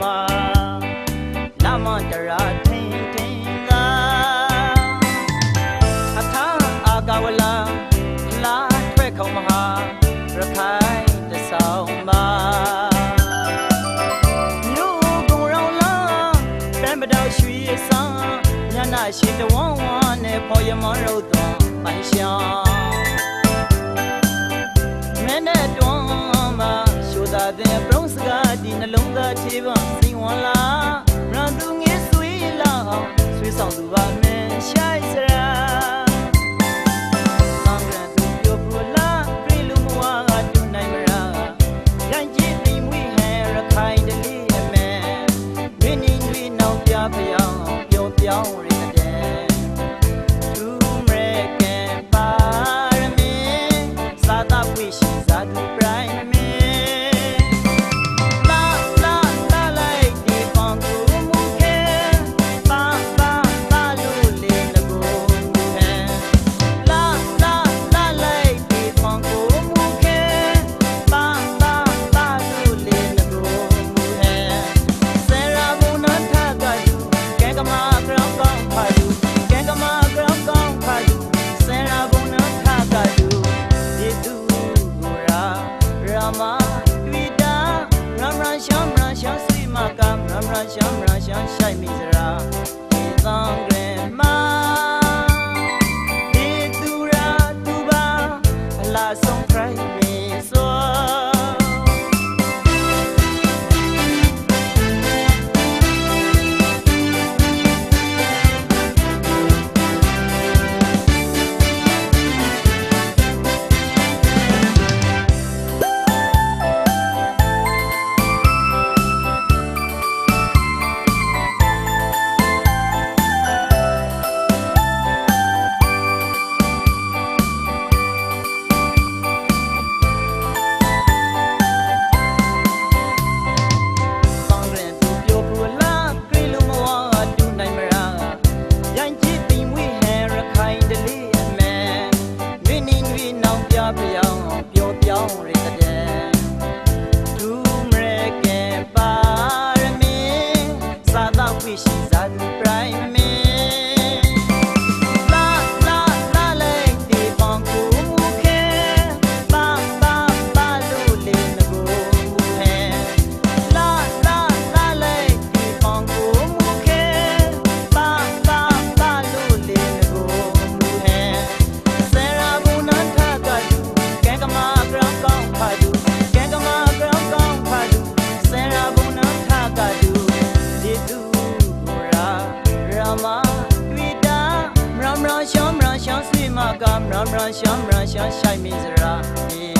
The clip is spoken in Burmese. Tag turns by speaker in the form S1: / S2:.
S1: မှာလမန္တရာထင်ထင်သာအထာအာကဝလာလာထွက်ခေါမဟာရခိုင်တဆောင်မှာမြို့ကုံရောင်လာပန်းပတော်ရွှေစံညနာရှိတဝန်းဝန်းနဲ့ပေါ်ရမရုတ်တော်ပိုင်ရှောင်းမင်းနဲ့တွန်းမှာရှိုးသာတဲ့ bronze က နှလုံးသားချေပါစိန်ဝါလား မရာရှန်ရှိုက်မိစရာဒီဆောင်ကရင်မာဒီသူရာသူပါအလားဆုံး Christ 哦 ရှောမရာရှောဆွေမကမရာမရာရှောမရာရှောဆိုင်မီစရာ